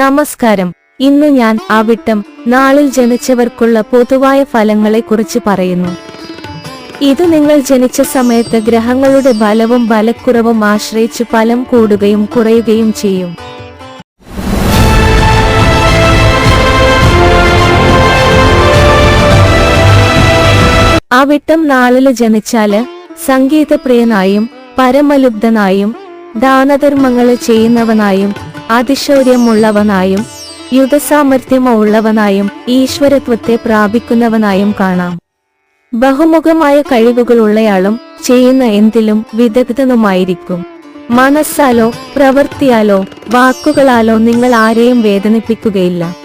നമസ്കാരം. ഇന്ന് ഞാൻ അവിട്ടം നാളിൽ ജനിച്ചവർക്കുള്ള പൊതുവായ ഫലങ്ങളെ കുറിച്ച് പറയുന്നു. ഇത് നിങ്ങൾ ജനിച്ച സമയത്ത് ഗ്രഹങ്ങളുടെ ബലവും ബലക്കുറവും ആശ്രയിച്ച് ഫലം കൂടുകയും കുറയുകയും ചെയ്യും. അവിട്ടം നാളിൽ ജനിച്ചാൽ സംഗീതപ്രിയനായും പരമലുബ്ധനായും ദാനധർമ്മങ്ങൾ ചെയ്യുന്നവനായും അതിശൗര്യമുള്ളവനായും യുദ്ധസാമർഥ്യമുള്ളവനായും ഈശ്വരത്വത്തെ പ്രാപിക്കുന്നവനായും കാണാം. ബഹുമുഖമായ കഴിവുകളുള്ളയാളും ചെയ്യുന്ന എന്തിലും വിദഗ്ധനുമായിരിക്കും. മനസ്സാലോ പ്രവൃത്തിയാലോ വാക്കുകളാലോ നിങ്ങൾ ആരെയും വേദനിപ്പിക്കുകയില്ല.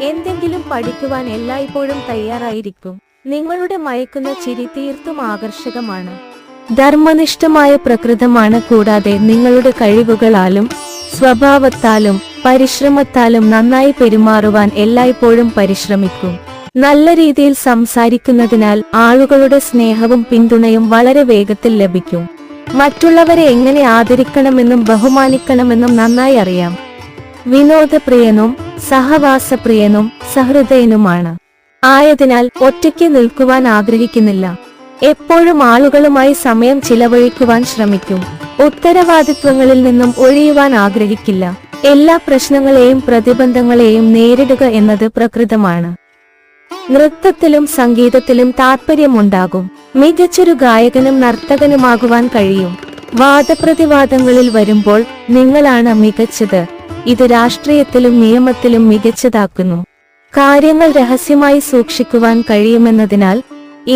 എന്തെങ്കിലും പഠിക്കുവാൻ എല്ലായ്പ്പോഴും തയ്യാറായിരിക്കും. നിങ്ങളുടെ മയക്കുന്ന ചിരി തീർത്തും ആകർഷകമാണ്. ധർമ്മനിഷ്ഠമായ പ്രകൃതമാണ് കൂടാതെ നിങ്ങളുടെ കഴിവുകളാലും സ്വഭാവത്താലും പരിശ്രമത്താലും നന്നായി പെരുമാറുവാൻ എല്ലായ്പ്പോഴും പരിശ്രമിക്കും. നല്ല രീതിയിൽ സംസാരിക്കുന്നതിനാൽ ആളുകളുടെ സ്നേഹവും പിന്തുണയും വളരെ വേഗത്തിൽ ലഭിക്കും. മറ്റുള്ളവരെ എങ്ങനെ ആദരിക്കണമെന്നും ബഹുമാനിക്കണമെന്നും നന്നായി അറിയാം. വിനോദപ്രിയനും സഹവാസപ്രിയനും സഹൃദയനുമാണ്. ആയതിനാൽ ഒറ്റയ്ക്ക് നിൽക്കുവാൻ ആഗ്രഹിക്കുന്നില്ല. എപ്പോഴും ആളുകളുമായി സമയം ചിലവഴിക്കുവാൻ ശ്രമിക്കും. ഉത്തരവാദിത്വങ്ങളിൽ നിന്നും ഒഴിയുവാൻ ആഗ്രഹിക്കില്ല. എല്ലാ പ്രശ്നങ്ങളെയും പ്രതിബന്ധങ്ങളെയും നേരിടുക എന്നത് പ്രകൃതമാണ്. നൃത്തത്തിലും സംഗീതത്തിലും താത്പര്യമുണ്ടാകും. മികച്ചൊരു ഗായകനും നർത്തകനുമാകുവാൻ കഴിയും. വാദപ്രതിവാദങ്ങളിൽ വരുമ്പോൾ നിങ്ങളാണ് മികച്ചത്. ഇത് രാഷ്ട്രീയത്തിലും നിയമത്തിലും മികച്ചതാക്കുന്നു. കാര്യങ്ങൾ രഹസ്യമായി സൂക്ഷിക്കുവാൻ കഴിയുമെന്നതിനാൽ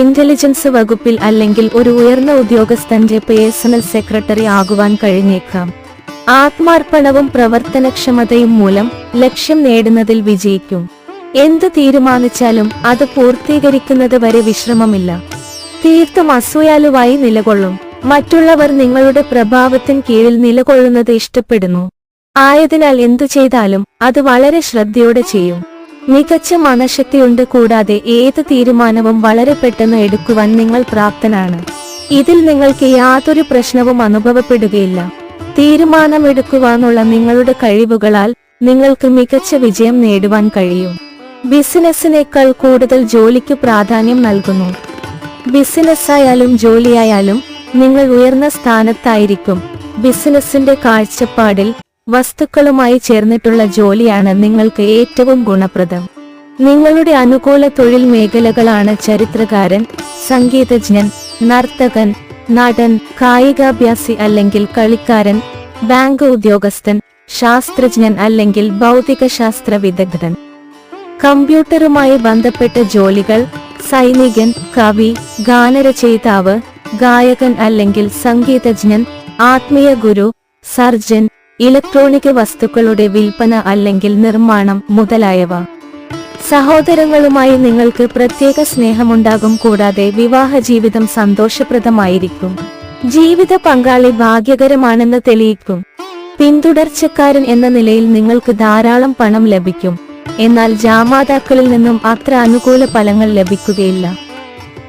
ഇന്റലിജൻസ് വകുപ്പിൽ അല്ലെങ്കിൽ ഒരു ഉയർന്ന ഉദ്യോഗസ്ഥന്റെ പേഴ്സണൽ സെക്രട്ടറി ആകുവാൻ കഴിഞ്ഞേക്കാം. ആത്മാർപ്പണവും പ്രവർത്തനക്ഷമതയും മൂലം ലക്ഷ്യം നേടുന്നതിൽ വിജയിക്കും. എന്ത് തീരുമാനിച്ചാലും അത് പൂർത്തീകരിക്കുന്നത് വരെ വിശ്രമമില്ല. തീർത്തും അസൂയാലുവായി നിലകൊള്ളും. മറ്റുള്ളവർ നിങ്ങളുടെ പ്രഭാവത്തിന് കീഴിൽ നിലകൊള്ളുന്നത് ഇഷ്ടപ്പെടുന്നു. ആയതിനാൽ എന്തു ചെയ്താലും അത് വളരെ ശ്രദ്ധയോടെ ചെയ്യും. മികച്ച മനഃശക്തിയുണ്ട് കൂടാതെ ഏത് തീരുമാനവും വളരെ പെട്ടെന്ന് എടുക്കുവാൻ നിങ്ങൾ പ്രാപ്തനാണ്. ഇതിൽ നിങ്ങൾക്ക് യാതൊരു പ്രശ്നവും അനുഭവപ്പെടുകയില്ല. തീരുമാനമെടുക്കുവാനുള്ള നിങ്ങളുടെ കഴിവുകളാൽ നിങ്ങൾക്ക് മികച്ച വിജയം നേടുവാൻ കഴിയും. ബിസിനസ്സിനേക്കാൾ കൂടുതൽ ജോലിക്ക് പ്രാധാന്യം നൽകുന്നു. ബിസിനസ്സായാലും ജോലിയായാലും നിങ്ങൾ ഉയർന്ന സ്ഥാനത്തായിരിക്കും. ബിസിനസ്സിന്റെ കാഴ്ചപ്പാടിൽ വസ്തുക്കളുമായി ചേർന്നിട്ടുള്ള ജോലിയാണ് നിങ്ങൾക്ക് ഏറ്റവും ഗുണപ്രദം. നിങ്ങളുടെ അനുകൂല തൊഴിൽ മേഖലകളാണ് ചരിത്രകാരൻ സംഗീതജ്ഞൻ നർത്തകൻ നടൻ കായികാഭ്യാസി അല്ലെങ്കിൽ കളിക്കാരൻ ബാങ്ക് ഉദ്യോഗസ്ഥൻ ശാസ്ത്രജ്ഞൻ അല്ലെങ്കിൽ ഭൗതികശാസ്ത്ര വിദഗ്ധൻ. കമ്പ്യൂട്ടറുമായി ബന്ധപ്പെട്ട ജോലികൾ സൈനികൻ കവി ഗാനരചയിതാവ് ഗായകൻ അല്ലെങ്കിൽ സംഗീതജ്ഞൻ ആത്മീയ ഗുരു സർജൻ ഇലക്ട്രോണിക് വസ്തുക്കളുടെ വിൽപ്പന അല്ലെങ്കിൽ നിർമ്മാണം മുതലായവ. സഹോദരങ്ങളുമായി നിങ്ങൾക്ക് പ്രത്യേക സ്നേഹമുണ്ടാകും കൂടാതെ വിവാഹ ജീവിതം സന്തോഷപ്രദമായിരിക്കും. ജീവിത പങ്കാളി ഭാഗ്യകരമാണെന്ന് തെളിയിക്കും. പിന്തുടർച്ചക്കാരൻ എന്ന നിലയിൽ നിങ്ങൾക്ക് ധാരാളം പണം ലഭിക്കും. എന്നാൽ ജാമാതാക്കളിൽ നിന്നും അത്ര അനുകൂല ഫലങ്ങൾ ലഭിക്കുകയില്ല.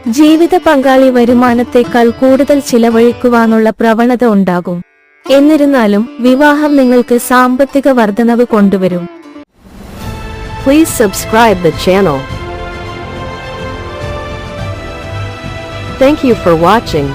ജീവിത പങ്കാളി വരുമാനത്തേക്കാൾ കൂടുതൽ ചിലവഴിക്കുവാനുള്ള പ്രവണത ഉണ്ടാകും. എന്നിരുന്നാലും വിവാഹം നിങ്ങൾക്ക് സാമ്പത്തിക വർധനവ് കൊണ്ടുവരും Please subscribe the channel. Thank you for watching.